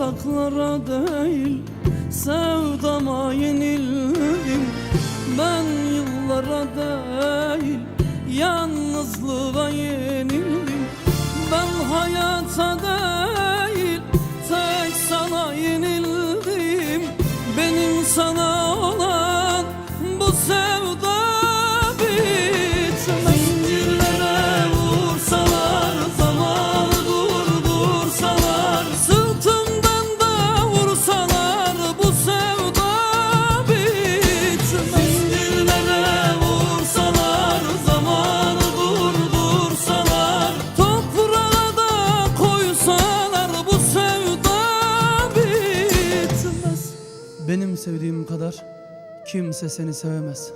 tuzaklara değil Sevdama yenildim. Ben yıllara değil Yalnızlığa yenildim. Ben hayata değil Tek sana yenildim. Benim sana Benim sevdiğim kadar kimse seni sevemez.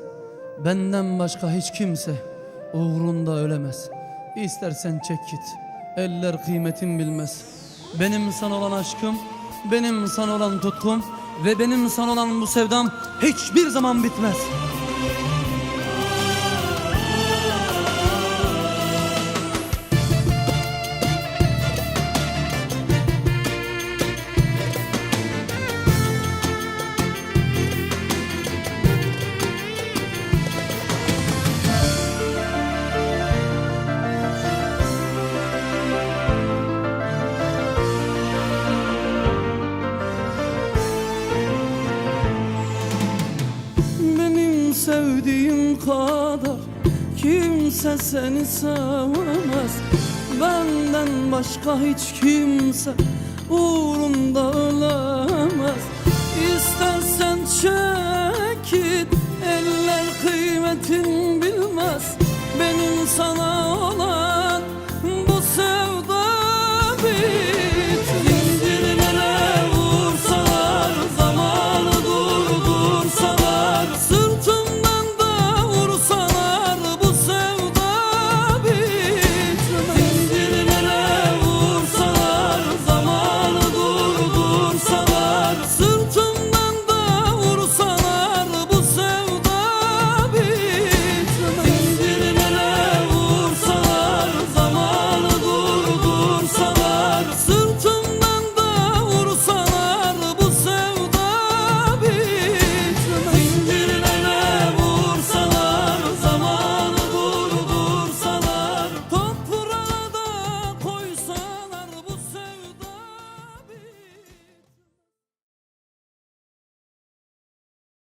Benden başka hiç kimse uğrunda ölemez. İstersen çek git Eller kıymetin bilmez. Benim sana olan aşkım Benim sana olan tutkum Ve benim sana olan bu sevdam Hiçbir zaman bitmez sevdiğim kadar kimse seni sevemez Benden başka hiç kimse uğrunda ölemez. İstersen